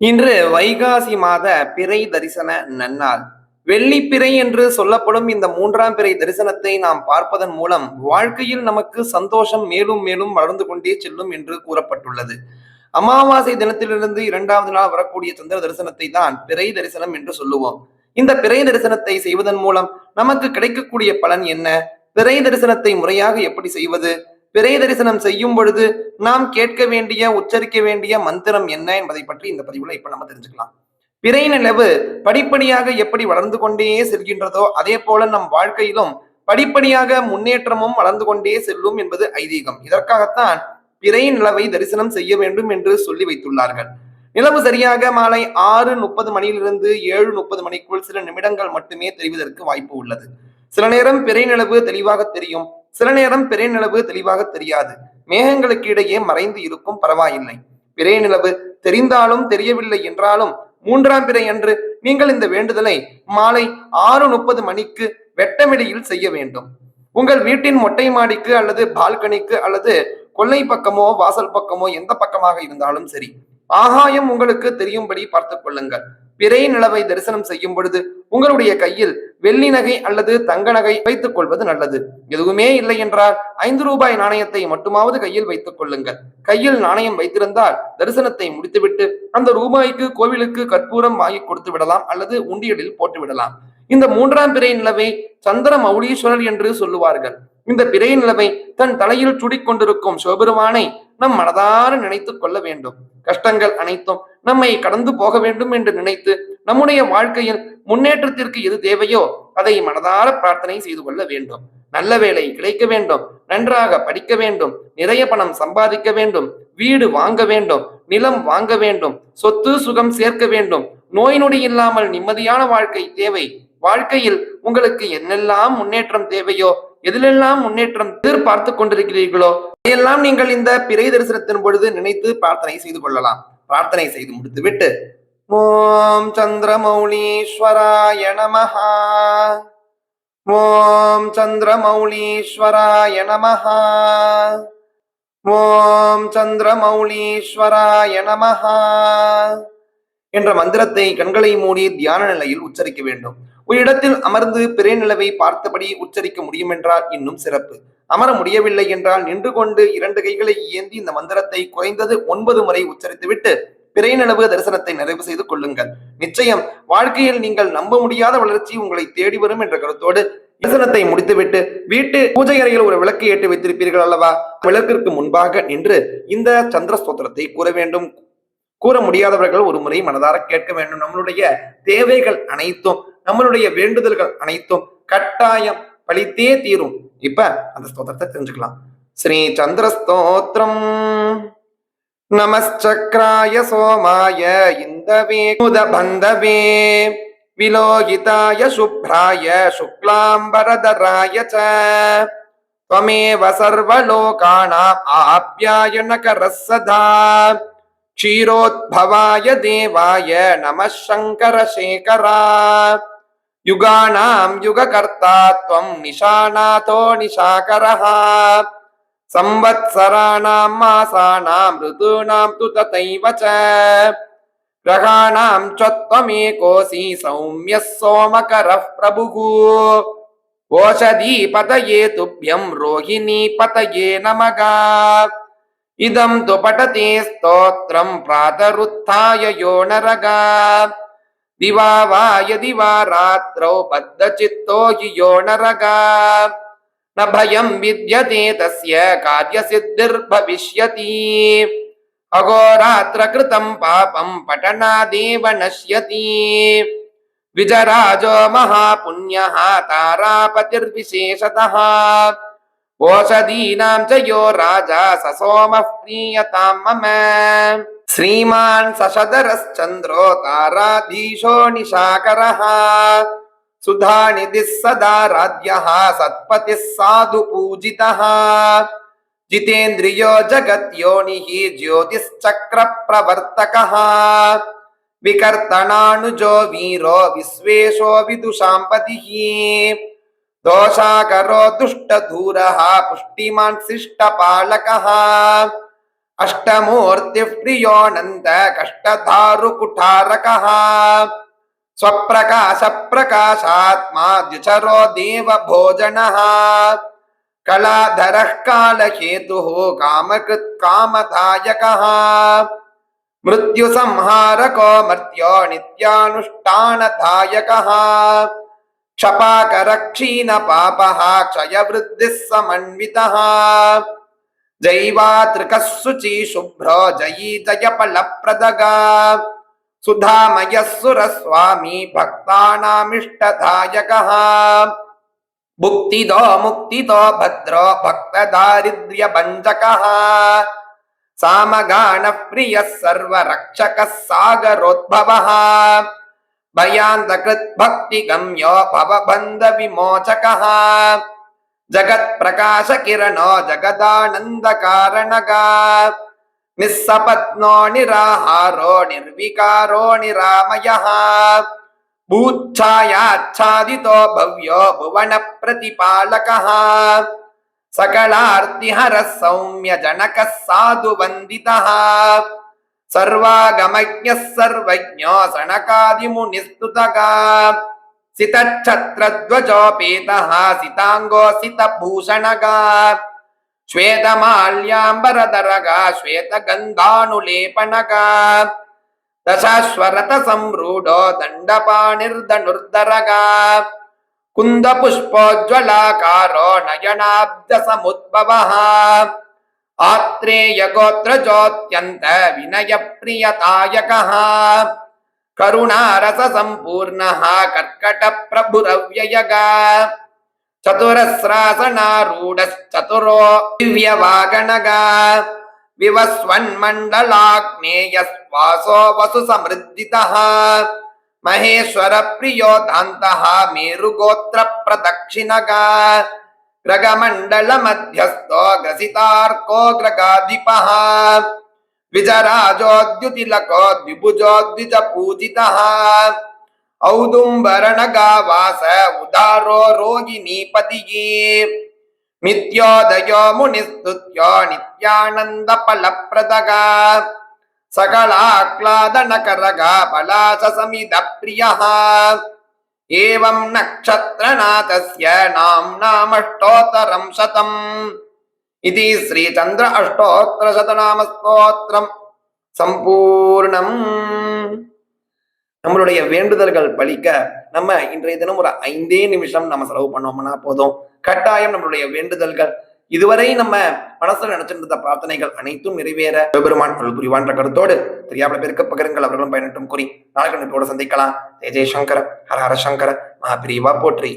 இன்று வைகாசி மாத பிறை தரிசன நன்னாள். வெள்ளிப்பிறை என்று சொல்லப்படும் இந்த மூன்றாம் பிறை தரிசனத்தை நாம் பார்ப்பதன் மூலம் வாழ்க்கையில் நமக்கு சந்தோஷம் மேலும் மேலும் வளர்ந்து கொண்டே செல்லும் என்று கூறப்பட்டுள்ளது. அமாவாசை தினத்திலிருந்து இரண்டாவது நாள் வரக்கூடிய சந்திர தரிசனத்தை தான் பிறை தரிசனம் என்று சொல்லுவோம். இந்த பிறை தரிசனத்தை செய்வதன் மூலம் நமக்கு கிடைக்கக்கூடிய பலன் என்ன? பிறை தரிசனத்தை முறையாக எப்படி செய்வது? பிறை தரிசனம் செய்யும் பொழுது நாம் கேட்க வேண்டிய உச்சரிக்க வேண்டிய மந்திரம் என்ன என்பதை பற்றி இந்த பதிவுல இப்ப நம்ம தெரிஞ்சுக்கலாம். பிறை நிலவு படிப்படியாக எப்படி வளர்ந்து கொண்டே செல்கின்றதோ அதே போல நம் வாழ்க்கையிலும் படிப்படியாக முன்னேற்றமும் வளர்ந்து கொண்டே செல்லும் என்பது ஐதீகம். இதற்காகத்தான் பிறை நிலவை தரிசனம் செய்ய வேண்டும் என்று சொல்லி வைத்துள்ளார்கள். நிலவு சரியாக மாலை ஆறு முப்பது மணியிலிருந்து ஏழு முப்பது மணிக்குள் சில நிமிடங்கள் மட்டுமே தெரிவதற்கு வாய்ப்பு உள்ளது. சில நேரம் பிறை நிலவு தெளிவாக தெரியும். சில நேரம் பிறை நிலவு தெளிவாக தெரியாது. மேகங்களுக்கு இடையே மறைந்து இருக்கும் பரவாயில்லை. பிறை நிலவு தெரிந்தாலும் தெரியவில்லை என்றாலும் மூன்றாம் பிறை அன்று நீங்கள் இந்த வேண்டுதலை மாலை ஆறு முப்பது மணிக்கு வெட்டமிடையில் செய்ய வேண்டும். உங்கள் வீட்டின் மொட்டை மாடிக்கு அல்லது பால்கனிக்கு அல்லது கொள்ளை பக்கமோ வாசல் பக்கமோ எந்த பக்கமாக இருந்தாலும் சரி. ஆகாயம் உங்களுக்கு தெரியும்படி பார்த்துக் கொள்ளுங்கள். பிறை நிலவை தரிசனம் செய்யும் பொழுது உங்களுடைய கையில் வெள்ளி நகை அல்லது தங்க நகை வைத்துக் கொள்வது நல்லது. எதுவுமே இல்லை என்றால் ஐந்து ரூபாய் நாணயத்தை மட்டுமாவது கையில் வைத்துக் கொள்ளுங்கள். கையில் நாணயம் வைத்திருந்தால் தரிசனத்தை முடித்துவிட்டு அந்த ரூபாய்க்கு கோவிலுக்கு கற்பூரம் வாங்கி கொடுத்து விடலாம் அல்லது உண்டியலில் போட்டு விடலாம். இந்த மூன்றாம் பிறை நிலவை சந்திர மௌலீஸ்வரர் என்று சொல்லுவார்கள். இந்த பிறை நிலவை தன் தலையில் சுடிக்கொண்டிருக்கும் சிவபெருமானை நம் மனதார நினைத்து கொள்ள வேண்டும். கஷ்டங்கள் அனைத்தும் நம்மை கடந்து போக வேண்டும் என்று நினைத்து நம்முடைய வாழ்க்கையில் முன்னேற்றத்திற்கு எது தேவையோ அதை மனதார பிரார்த்தனை செய்து கொள்ள வேண்டும். நல்ல வேலை கிடைக்க வேண்டும். நன்றாக படிக்க வேண்டும். நிறைய பணம் சம்பாதிக்க வேண்டும். வீடு வாங்க வேண்டும். நிலம் வாங்க வேண்டும். சொத்து சுகம் சேர்க்க வேண்டும். நோய் நொடி இல்லாமல் நிம்மதியான வாழ்க்கை தேவை. வாழ்க்கையில் உங்களுக்கு என்னெல்லாம் முன்னேற்றம் தேவையோ எதிலெல்லாம் முன்னேற்றம் எதிர்பார்த்து கொண்டிருக்கிறீர்களோ அதையெல்லாம் நீங்கள் இந்த பிறை தரிசனத்தின் பொழுது நினைத்து பிரார்த்தனை செய்து கொள்ளலாம். பிரார்த்தனை செய்து முடித்துவிட்டு ஓம் சந்திரமௌலீஸ்வராய நமஹா. ஓம் சந்திரமௌலீஸ்வராய நமஹா. ஓம் சந்திரமௌலீஸ்வராய நமஹா. என்ற மந்திரத்தை கண்களை மூடி தியான நிலையில் உச்சரிக்க வேண்டும். ஒரு இடத்தில் அமர்ந்து பிறை நிலவை பார்த்தபடி உச்சரிக்க முடியும் என்றால் இன்னும் சிறப்பு. அமர முடியவில்லை என்றால் நின்று கொண்டு இரண்டு கைகளை ஏந்தி இந்த மந்திரத்தை குறைந்தது ஒன்பது முறை உச்சரித்துவிட்டு பிறை நிலவு தரிசனத்தை நிறைவு செய்து கொள்ளுங்கள். நிச்சயம் வாழ்க்கையில் நீங்கள் நம்ப முடியாத வளர்ச்சி உங்களை தேடி வரும் என்ற கருத்தோடு தரிசனத்தை முடித்துவிட்டு வீட்டு பூஜை அறையில் ஒரு விளக்கு ஏற்றி வைத்திருப்பீர்கள் அல்லவா? விளக்கிற்கு முன்பாக நின்று இந்த சந்திர ஸ்தோத்திரத்தை கூற வேண்டும். கூற முடியாதவர்கள் ஒரு முறை மனதார கேட்க வேண்டும். நம்மளுடைய தேவைகள் அனைத்தும் நம்மளுடைய வேண்டுதல்கள் அனைத்தும் கட்டாயம் பழித்தே தீரும் இப்ப அந்த ஸ்தோத்திரத்தை தெரிஞ்சுக்கலாம் ஸ்ரீ சந்திர ஸ்தோத்திரம் நமச்சக்ராய சோமாய இந்தவே முத பந்தவே விலோகிதாய சுப்ராய சுக்லாம்பரதராய ச त्वमेव सर्वलोकानाम् आप्यायनकरः सदा क्षीरोद्भवाय देवाय नमः शङ्करशेखरा యుగాణం యుగకర్తాత్వం నిశానాథో నిశాకర సంవత్సరాణం మాసానాం ఋతూనాం తు తథైవ గ్రహాణం చత్వమేకోసి సౌమ్య సోమకర ప్రభు ఓషధీ పతయే తుభ్యం రోహిణీ పతయే నమగా ఇదం తు పఠతే స్తోత్రం ప్రాతరుత్య యో నరగా दिवा वा यदि वा रात्रौ बद्धचित्तो यो नरगा। न भयं विद्यते तस्य पठनादेव नश्यति। विजराजो महापुण्यः तारापतिर्विशेषतः। ओषधीनां च यो राजा स सोमः प्रीयतां मम। श्रीमान् सशदरश्चन्द्रो ताराधीशो निशाकरः। सुधानिधिः सदाराध्यः सत्पतिः साधु पूजितः। जितेन्द्रियो जगत्योनिः ज्योतिश्चक्रप्रवर्तकः। विकर्तनानुजो वीरो, विश्वेशो विदुषां पतिः दोषाकरो दुष्टधूरः, पुष्टिमान् शिष्टपालकः। अष्टमूर्तिः प्रियोऽनन्त कष्टधारुकुठारकः स्वप्रकाशप्रकाशात्मा द्विचरो देवभोजनः। कलाधरः कालहेतुः कामकृत् कामदायकः। मृत्युसंहारको मर्त्यो नित्यानुष्ठानदायकः। क्षपाकरक्षीणपापः क्षयवृद्धिः समन्वितः। जैवातृकः शुचि शुभ्रो जयी जयफलप्रदगा। सुधामयः सुरस्वामी भक्तानामिष्टदायकः। भुक्तिदो मुक्तिदो भद्रो भक्तदारिद्र्यभञ्जकः। सामगानप्रियः सर्वरक्षकः सागरोद्भवः। भयान्तकृद्भक्तिगम्यो भवबन्धविमोचकः। ஜகத் பிரகாச கிரணோ ஜகதானந்த காரணகா நிசபத்னோ நிராஹாரோ நிர்விகாரோ நிராமய பூச்சாயாச்சாதிதோ பவ்யோ புவன பிரதிபாலக சகலார்த்திஹர சௌமிய ஜனக சாது வந்தித சர்வாகமஜ சர்வஜோ சனகாதிமுனிஸ்துதகா सितभूषणगा श्वेतमाल्याम्बरधरगा श्वेतगन्धानुलेपनगा दशाश्वरथसंरूढो दण्डपाणिर्धनुर्धरगा कुन्दपुष्पोज्ज्वलाकारो కరుణారస సంపూర్ణ కర్కట ప్రభురవ్యయగా చతురస్రాసనారూఢశ్చతురో దివ్యవాగణగా. వివస్వన్మండలాగ్నేయ శ్వాసో వసు సమృద్ధిత మహేశ్వర ప్రియోదాంత మేరుగోత్ర ప్రదక్షిణగా గ్రగమండల మధ్యస్థో గ్రసితార్కో గ్రగాధిప. విజరాజోద్యుతిలక ద్విభుజోద్విజ పూజిత ఔదుంబరణగా వాస ఉదారో రోగిణీపతి మిథ్యోదయో మునిస్తుత్యో నిత్యానంద ఫలప్రదగా సకళాహ్లాదనకరగా బలాస సమిద ప్రియ ఏం నక్షత్రనాథస్య నామ్నామష్టోత్తరం శతం ఇది శ్రీ చంద్ర అష్టోత్తర శతనామ ஸ்தோத்திரம் சம்பூர்ணம் நம்மளுடைய வேண்டுதல்கள் பலிக்க நம்ம இன்றைய தினம் ஒரு ஐந்தே நிமிஷம் நம்ம செலவு பண்ணோம்னா போதும் கட்டாயம் நம்மளுடைய வேண்டுதல்கள் இதுவரை நம்ம மனசுல நினைச்சிருந்த பிரார்த்தனைகள் அனைத்தும் நிறைவேற பெருமான் அருள் புரிவான்ற கருத்தோடு தெரியாத பேருக்கு பகிருங்கள் அவர்களும் பயனட்டும் கூறி நாளைக்கு சந்திக்கலாம் ஜெய ஜெயசங்கர ஹர ஹர சங்கர மகாபிரிவா போற்றி